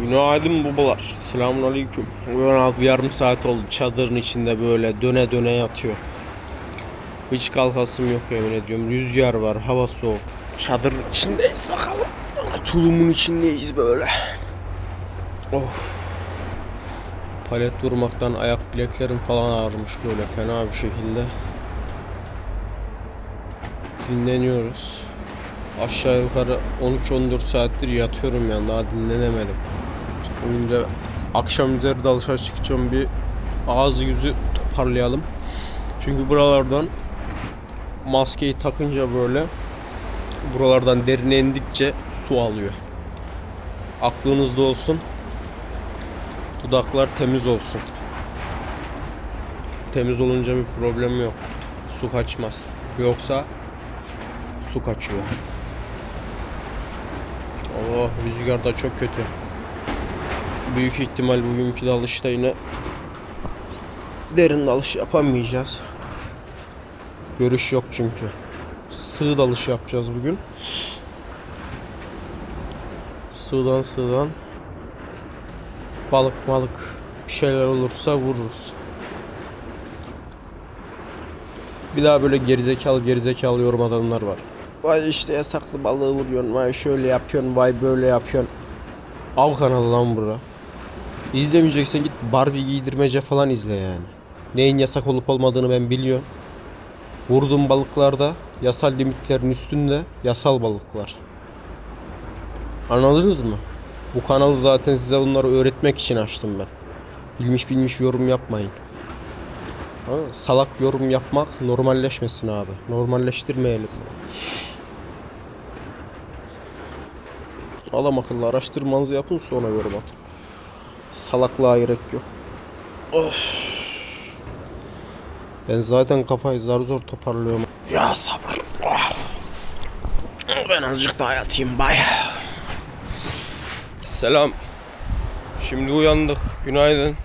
Günaydın babalar. Selamun aleyküm. Uyan bir yarım saat oldu çadırın içinde böyle döne döne yatıyor. Hiç kalkasım yok yemin ediyorum. Rüzgar var, hava soğuk. Çadır içindeyiz bakalım. Tulumun içindeyiz böyle. Of. Palet vurmaktan ayak bileklerim falan ağrımış böyle fena bir şekilde. Dinleniyoruz. Aşağı yukarı 13-14 saattir yatıyorum yani daha dinlenemedim. De akşam üzeri dalışa çıkacağım bir ağzı yüzü toparlayalım. Çünkü buralardan maskeyi takınca böyle buralardan derine indikçe su alıyor. Aklınızda olsun. Dudaklar temiz olsun. Temiz olunca bir problem yok. Su kaçmaz. Yoksa su kaçıyor. Oh rüzgar da çok kötü. Büyük ihtimal bugünkü dalışta yine derin dalış yapamayacağız. Görüş yok çünkü. Sığ dalış yapacağız bugün. Sığdan sığdan balık balık bir şeyler olursa vururuz. Bir daha böyle gerizekalı gerizekalı yorum adamlar var. Vay işte yasaklı balığı vuruyorsun, vay şöyle yapıyorsun, vay böyle yapıyorsun. Av kanalı lan bura. İzlemeyeceksen git Barbie giydirmece falan izle yani. Neyin yasak olup olmadığını ben biliyorum. Vurduğum balıklarda yasal limitlerin üstünde yasal balıklar. Anladınız mı? Bu kanalı zaten size bunları öğretmek için açtım ben. Bilmiş bilmiş yorum yapmayın. Ha, salak yorum yapmak normalleşmesin abi. Normalleştirmeyelim. Adam akıllı araştırmanızı yapın sonra yorum atın. Salaklığa gerek yok. Of. Ben zaten kafayı zar zor toparlıyorum. Ya sabır. Of. Ben azıcık daha yatayım bay. Selam. Şimdi uyandık. Günaydın.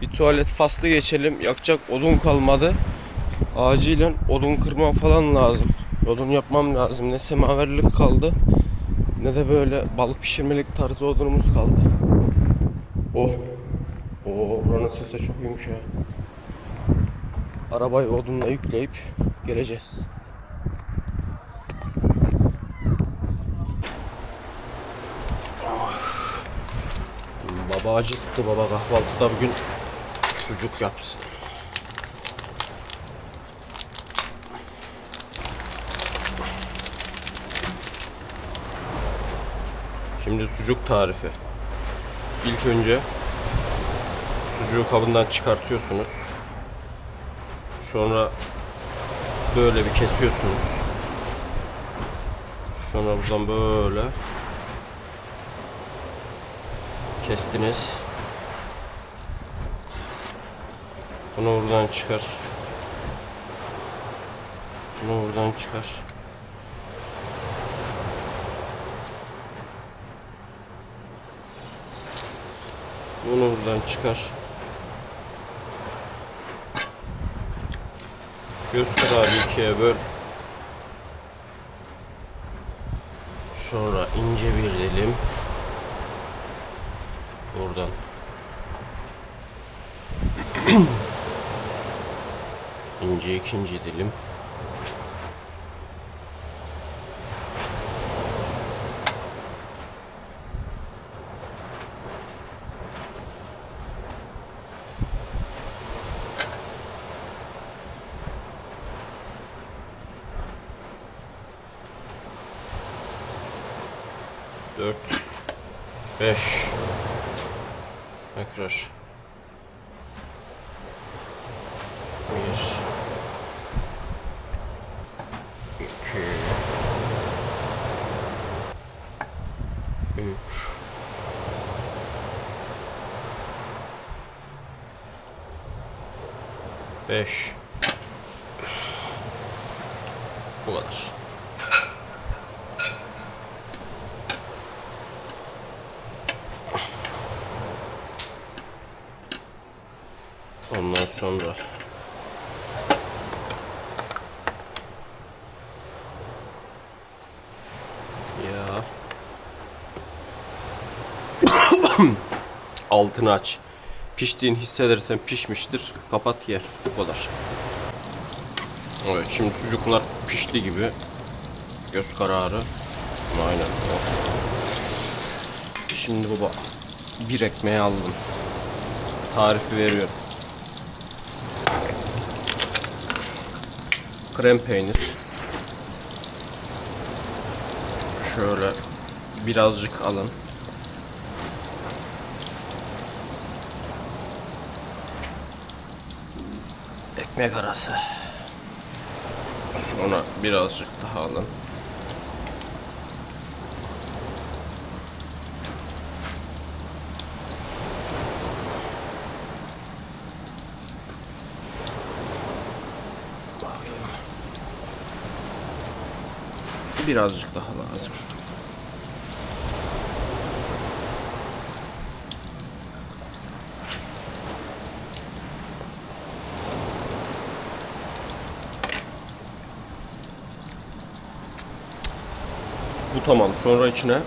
Bir tuvalet faslı geçelim. Yakacak odun kalmadı. Acilen odun kırmam falan lazım. Odun yapmam lazım. Ne semaverlik kaldı. Ne de böyle balık pişirmelik tarzı odunumuz kaldı. Oh. Oo, buranın sesi çok iyiymiş. Arabayı odunla yükleyip geleceğiz. Baba acıktı baba kahvaltıda bugün sucuk yapsın. Şimdi sucuk tarifi. İlk önce sucuğu kabından çıkartıyorsunuz. Sonra böyle bir kesiyorsunuz. Sonra buradan böyle kestiniz. Bunu buradan çıkar. Bunu buradan çıkar. Bunu buradan çıkar. Göz kararı ikiye böl. Sonra ince bir dilim. Buradan. ince ikinci dilim. Dört. Beş. Tekrar. Bir. İki. Üç. Beş. Bu kadar. Ondan sonra ya Altını aç. Piştiğini hissedersen pişmiştir. Kapat ye. Bu kadar. Evet şimdi sucuklar pişti gibi. Göz kararı. Aynen. Şimdi baba bir ekmeği aldım. Tarifi veriyorum. Krem peynir. Şöyle birazcık alın. Ekmek arası. Sonra birazcık daha alın. Birazcık daha lazım. Bu tamam. Sonra içine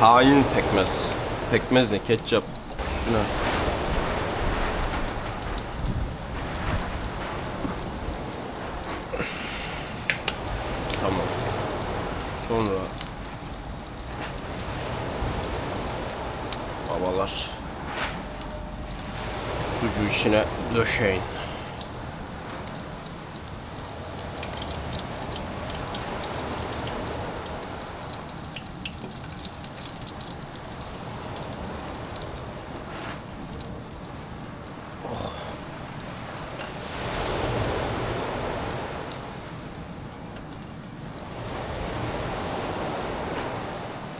hain pekmez. Pekmez ne? Ketçap üstüne. Tamam. Sonra babalar sucuğu döşeyin.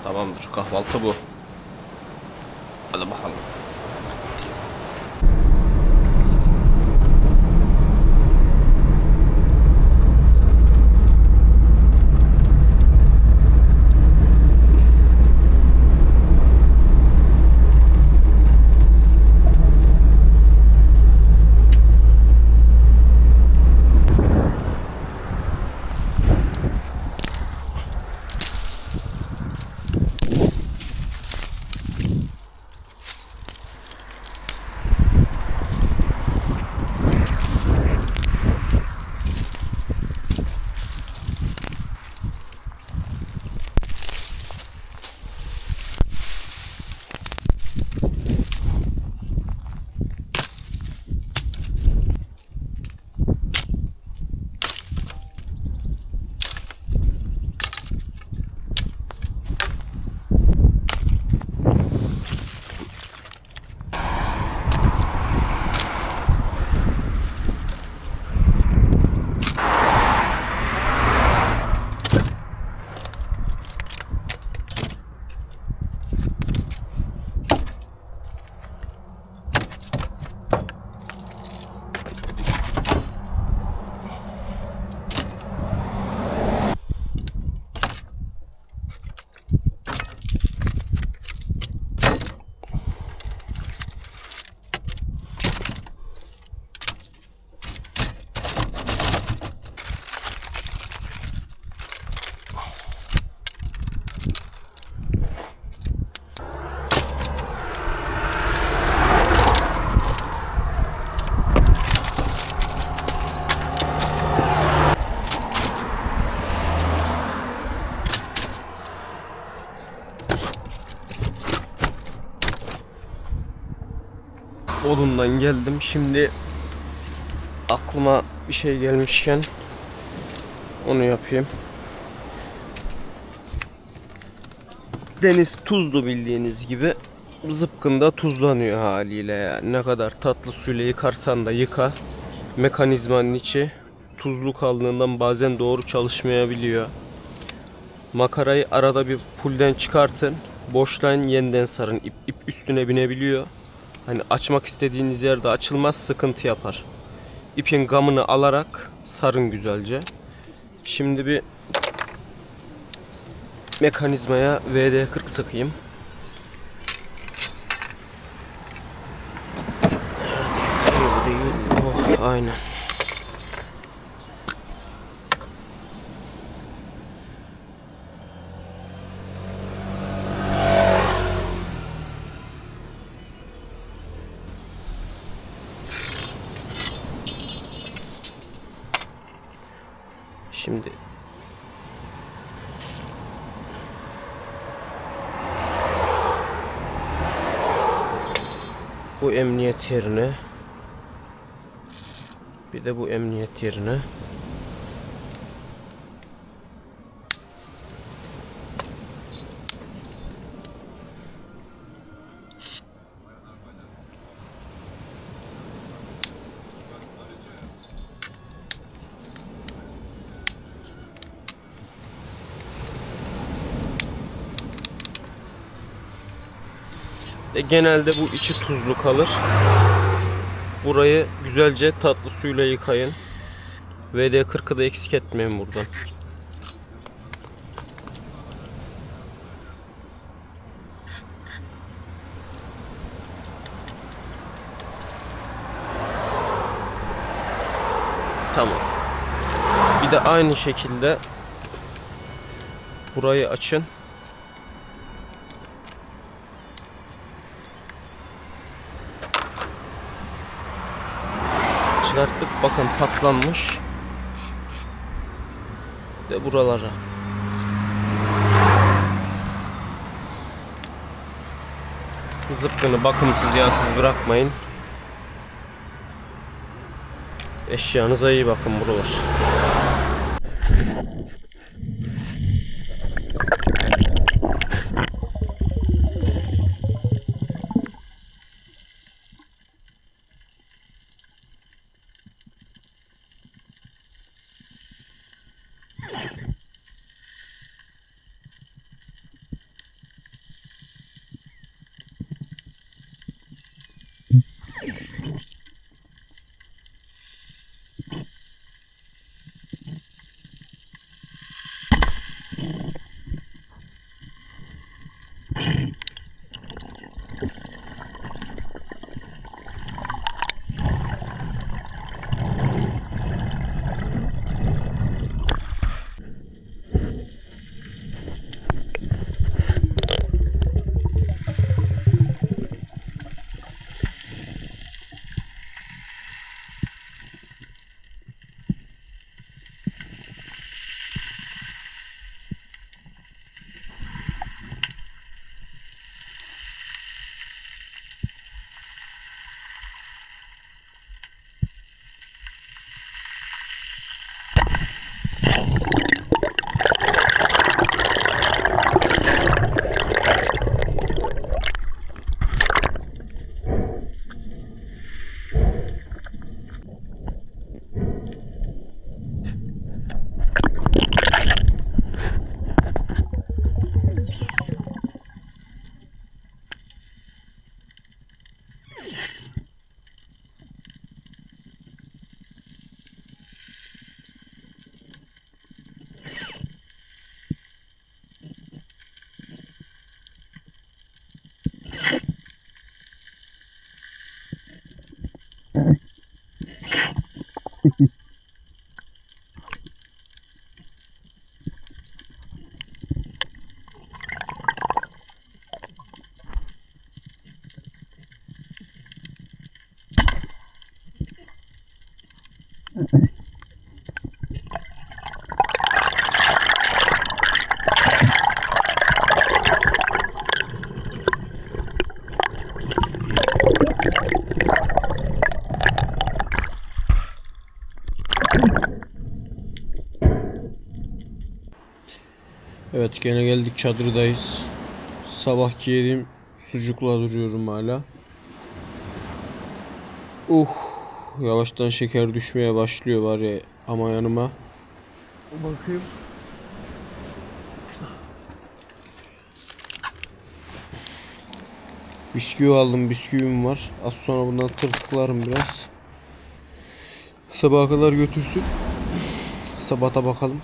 Tamamdır. Kahvaltı bu. Odundan geldim. Şimdi aklıma bir şey gelmişken onu yapayım. Deniz tuzlu bildiğiniz gibi zıpkında tuzlanıyor haliyle yani. Ne kadar tatlı suyla yıkarsan da yıka. Mekanizmanın içi tuzlu kaldığından bazen doğru çalışmayabiliyor. Makarayı arada bir fullden çıkartın. Boşlayın yeniden sarın. İp, ip üstüne binebiliyor. Hani açmak istediğiniz yerde açılmaz sıkıntı yapar. İpin gamını alarak sarın güzelce. Şimdi bir mekanizmaya VD40 sıkayım. Oh, aynen. Şimdi. Bu emniyet yerine bir de bu emniyet yerine E, genelde bu içi tuzlu kalır. Burayı güzelce tatlı suyla yıkayın. VD40'ı da eksik etmeyin buradan. Tamam. Bir de aynı şekilde burayı açın. Çıkarttık. Bakın paslanmış. Ve buralara. Zıpkını bakımsız yağsız bırakmayın. Eşyanıza iyi bakın buralar. Evet gene geldik çadırdayız. Sabahki yediğim sucukla duruyorum hala. Uh yavaştan şeker düşmeye başlıyor var ya ama yanıma. Bakayım. Bisküvi aldım bisküvim var. Az sonra bundan tırtıklarım biraz. Sabaha kadar götürsün. Sabata bakalım.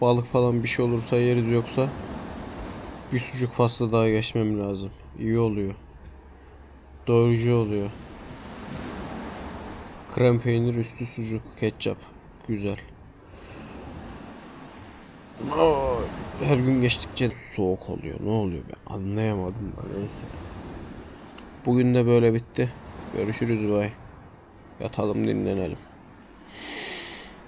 Balık falan bir şey olursa yeriz yoksa bir sucuk faslı daha geçmem lazım. İyi oluyor. Doyurucu oluyor. Krem peynir üstü sucuk, ketçap. Güzel. Her gün geçtikçe soğuk oluyor. Ne oluyor ben anlayamadım da neyse. Bugün de böyle bitti. Görüşürüz bay. Yatalım dinlenelim.